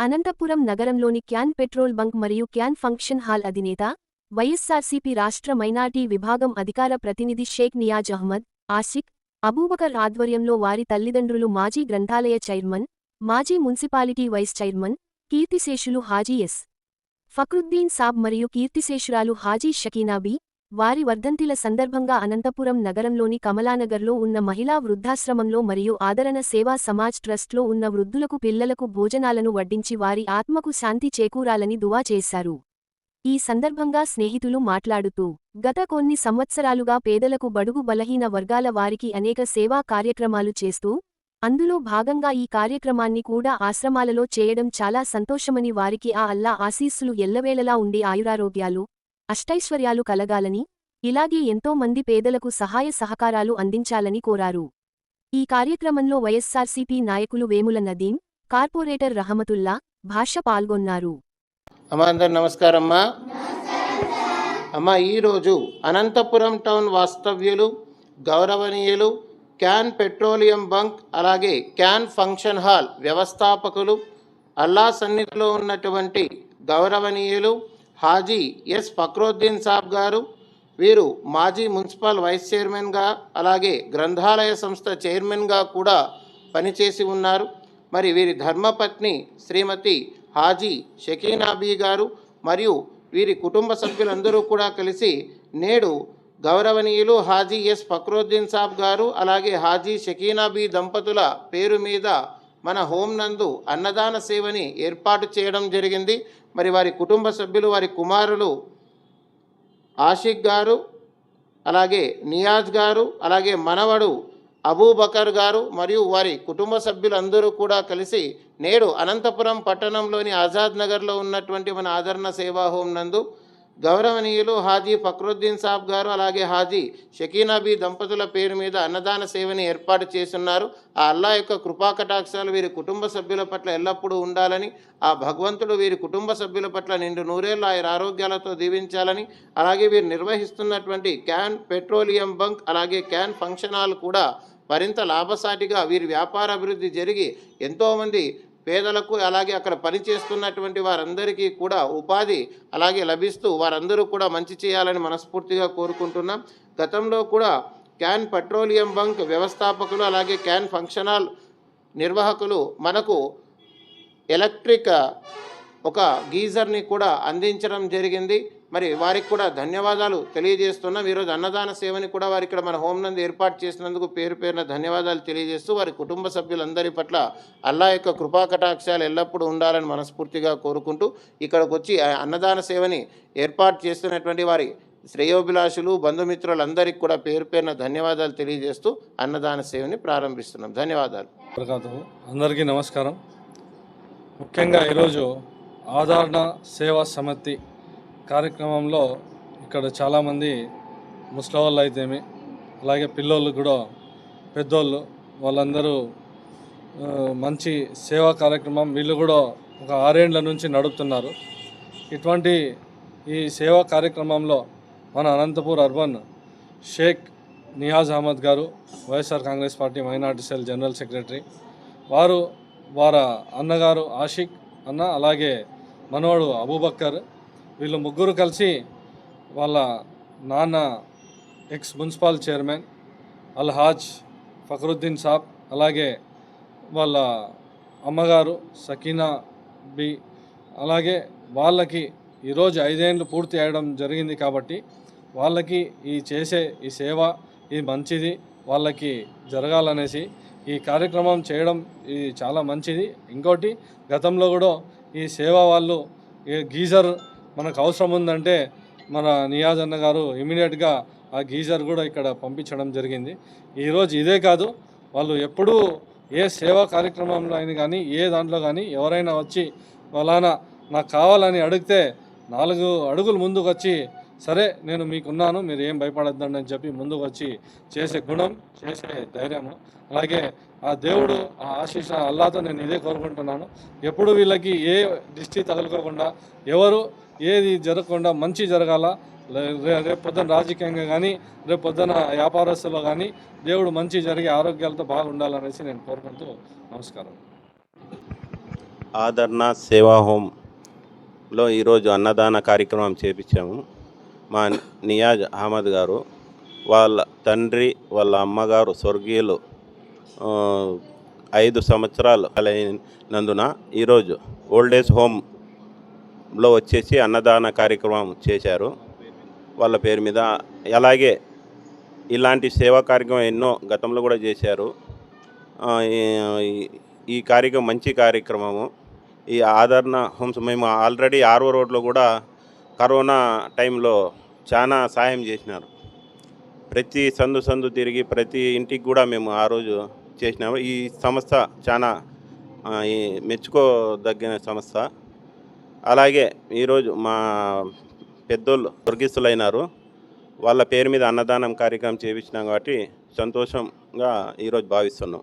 అనంతపురం నగరంలోని can petrol bunk మరియు can function hall అధినేత వైఎస్సార్సీపీ రాష్ట్ర మైనార్టీ విభాగం అధికార ప్రతినిధి షేక్ నియాజ్ అహ్మద్ ఆసిక్ అబూబకర్ ఆధ్వర్యంలో వారి తల్లిదండ్రులు మాజీ గ్రంథాలయ చైర్మన్ మాజీ మున్సిపాలిటీ వైస్ చైర్మన్ కీర్తిశేషులు హాజీ ఎస్. ఫక్రుద్దీన్ సాబ్ మరియు కీర్తిశేషురాలు హాజీ షకీనాబీ వారి వర్ధంతిల సందర్భంగా అనంతపురం నగరంలోని కమలానగర్లో ఉన్న మహిళా వృద్ధాశ్రమంలో మరియు ఆదరణ సేవా సమాజ్ ట్రస్ట్లో ఉన్న వృద్ధులకు పిల్లలకు భోజనాలను వడ్డించి వారి ఆత్మకు శాంతి చేకూరాలని దువా చేశారు. ఈ సందర్భంగా స్నేహితులు మాట్లాడుతూ గత కొన్ని సంవత్సరాలుగా పేదలకు బడుగు బలహీన వర్గాల వారికి అనేక సేవా కార్యక్రమాలు చేస్తూ అందులో భాగంగా ఈ కార్యక్రమాన్ని కూడా ఆశ్రమాలలో చేయడం చాలా సంతోషమని వారికి ఆ అల్లా ఆశీస్సులు ఎల్లవేళలా ఉండి ఆయురారోగ్యాలు అష్టైశ్వర్యాలు కలగాలని ఇలాగే ఎంతో మంది పేదలకు సహాయ సహకారాలు అందించాలని కోరారు. ఈ కార్యక్రమంలో వైఎస్సార్సీపీ నాయకులు వేముల నదీం కార్పొరేటర్ రహమతుల్లా భాష పాల్గొన్నారు. అమ్మా అందరు అమ్మా అమ్మా ఈరోజు అనంతపురం టౌన్ వాస్తవ్యులు గౌరవనీయులు క్యాన్ పెట్రోలియం బంక్ అలాగే క్యాన్ ఫంక్షన్ హాల్ వ్యవస్థాపకులు అల్లా సన్నిధిలో ఉన్నటువంటి గౌరవనీయులు హాజీ ఎస్ ఫక్రుద్దీన్ సాబ్ గారు వీరు మాజీ మున్సిపల్ వైస్ చైర్మన్గా అలాగే గ్రంథాలయ సంస్థ చైర్మన్గా కూడా పనిచేసి ఉన్నారు. మరి వీరి ధర్మపత్ని శ్రీమతి హాజీ షకీనాబీ గారు మరియు వీరి కుటుంబ సభ్యులందరూ కూడా కలిసి నేడు గౌరవనీయులు హాజీ ఎస్ ఫక్రుద్దీన్ సాబ్ గారు అలాగే హాజీ షకీనాబీ దంపతుల పేరు మీద మన హోం నందు అన్నదాన సేవని ఏర్పాటు చేయడం జరిగింది. మరి వారి కుటుంబ సభ్యులు వారి కుమారులు ఆషిక్ గారు అలాగే నియాజ్ గారు అలాగే మనవడు అబూబకర్ గారు మరియు వారి కుటుంబ సభ్యులందరూ కూడా కలిసి నేడు అనంతపురం పట్టణంలోని ఆజాద్ నగర్లో ఉన్నటువంటి మన ఆదరణ సేవా హోం నందు గౌరవనీయులు హాజీ ఫక్రుద్దీన్ సాబ్ గారు అలాగే హాజీ షకీనాబీ దంపతుల పేరు మీద అన్నదాన సేవని ఏర్పాటు చేస్తున్నారు. ఆ అల్లా యొక్క కృపాకటాక్షాలు వీరి కుటుంబ సభ్యుల పట్ల ఎల్లప్పుడూ ఉండాలని ఆ భగవంతుడు వీరి కుటుంబ సభ్యుల పట్ల నిండు నూరేళ్ళు ఆయన ఆరోగ్యాలతో దీవించాలని అలాగే వీరు నిర్వహిస్తున్నటువంటి క్యాన్ పెట్రోలియం బంక్ అలాగే క్యాన్ ఫంక్షన్ హాల్ కూడా మరింత లాభసాటిగా వీరి వ్యాపార అభివృద్ధి జరిగి ఎంతోమంది పేదలకు అలాగే అక్కడ పనిచేస్తున్నటువంటి వారందరికీ కూడా ఉపాధి అలాగే లభిస్తూ వారందరూ కూడా మంచి చేయాలని మనస్ఫూర్తిగా కోరుకుంటున్నాం. గతంలో కూడా క్యాన్ పెట్రోలియం బంక్ వ్యవస్థాపకులు అలాగే క్యాన్ ఫంక్షనల్ నిర్వాహకులు మనకు ఎలక్ట్రిక్ ఒక గీజర్ని కూడా అందించడం జరిగింది. మరి వారికి కూడా ధన్యవాదాలు తెలియజేస్తున్నాం. ఈరోజు అన్నదాన సేవని కూడా వారు ఇక్కడ మన హోం నందు ఏర్పాటు చేసినందుకు పేరు పేరున ధన్యవాదాలు తెలియజేస్తూ వారి కుటుంబ సభ్యులందరి పట్ల అల్లా యొక్క కృపా కటాక్షాలు ఎల్లప్పుడూ ఉండాలని మనస్ఫూర్తిగా కోరుకుంటూ ఇక్కడికి వచ్చి ఆ అన్నదాన సేవని ఏర్పాటు చేస్తున్నటువంటి వారి శ్రేయోభిలాషులు బంధుమిత్రులందరికీ కూడా పేరు పేరున ధన్యవాదాలు తెలియజేస్తూ అన్నదాన సేవని ప్రారంభిస్తున్నాం. ధన్యవాదాలు. అందరికీ నమస్కారం. ముఖ్యంగా ఈరోజు ఆదరణ సేవా సమితి కార్యక్రమంలో ఇక్కడ చాలామంది ముసలివాళ్ళు అయితేమి అలాగే పిల్లోళ్ళు కూడా పెద్దోళ్ళు వాళ్ళందరూ మంచి సేవా కార్యక్రమం వీళ్ళు కూడా ఒక ఆరేండ్ల నుంచి నడుపుతున్నారు. ఇటువంటి ఈ సేవా కార్యక్రమంలో మన అనంతపూర్ అర్బన్ షేక్ నియాజ్ అహ్మద్ గారు YSR Congress party minority cell general secretary వారు వారి అన్నగారు ఆషిక్ అన్న అలాగే మనవడు అబూబక్కర్ వీళ్ళు ముగ్గురు కలిసి వాళ్ళ నాన్న ex municipal chairman Al Haj Fakruddin Saab అలాగే వాళ్ళ అమ్మగారు సకీనా బి అలాగే వాళ్ళకి ఈరోజు ఐదేళ్ళు పూర్తి అయ్యడం జరిగింది కాబట్టి వాళ్ళకి ఈ చేసే ఈ సేవ ఇది మంచిది వాళ్ళకి జరగాలనేసి ఈ కార్యక్రమం చేయడం ఇది చాలా మంచిది. ఇంకోటి గతంలో కూడా ఈ సేవ వాళ్ళు గీజర్ మనకు అవసరం ఉందంటే మన నియాజ్ అన్న గారు ఇమీడియట్గా ఆ గీజర్ కూడా ఇక్కడ పంపించడం జరిగింది. ఈరోజు ఇదే కాదు వాళ్ళు ఎప్పుడూ ఏ సేవా కార్యక్రమంలో అయినా కానీ ఏ దాంట్లో కానీ ఎవరైనా వచ్చి ఫలానా నాకు కావాలని అడిగితే నాలుగు అడుగులు ముందుకు వచ్చి సరే నేను మీకున్నాను మీరు ఏం భయపడద్దండి అని చెప్పి ముందుకు వచ్చి చేసే గుణం చేసే ధైర్యము అలాగే ఆ దేవుడు ఆ ఆశీష అల్లాతో నేను ఇదే కోరుకుంటున్నాను. ఎప్పుడు వీళ్ళకి ఏ దిష్టి తగులుకోకుండా ఎవరు ఏది జరగకుండా మంచి జరగాల. రేపు పొద్దున రాజకీయంగా కానీ రేపు పొద్దున వ్యాపారస్తులో కానీ దేవుడు మంచి జరిగే ఆరోగ్యాలతో బాగుండాలనేసి నేను కోరుకుంటూ నమస్కారం. ఆదరణ సేవా హోమ్లో ఈరోజు అన్నదాన కార్యక్రమం చేపించాము. మా నియాజ్ అహ్మద్ గారు వాళ్ళ తండ్రి వాళ్ళ అమ్మగారు స్వర్గీయులు ఐదు సంవత్సరాలు అయినందున ఈరోజు ఓల్డ్ ఏజ్ లో వచ్చేసి అన్నదాన కార్యక్రమం చేశారు. వాళ్ళ పేరు మీద అలాగే ఇలాంటి సేవా కార్యక్రమం ఎన్నో గతంలో కూడా చేశారు. ఈ- కార్యక్రమం మంచి కార్యక్రమము. ఈ ఆదరణ హోమ్స్ మేము ఆల్రెడీ ఆర్ఓ రోడ్లో కూడా కరోనా టైంలో చాలా సాయం చేసినారు. ప్రతి సందు సందు తిరిగి ప్రతి ఇంటికి కూడా మేము ఆ రోజు చేసినాము. ఈ సంస్థ చాలా ఈ మెచ్చుకోదగిన సంస్థ. అలాగే ఈరోజు మా పెద్దోళ్ళు స్వర్గీస్తులైనారు వాళ్ళ పేరు మీద అన్నదానం కార్యక్రమం చేయించినాం కాబట్టి సంతోషంగా ఈరోజు భావిస్తున్నాం.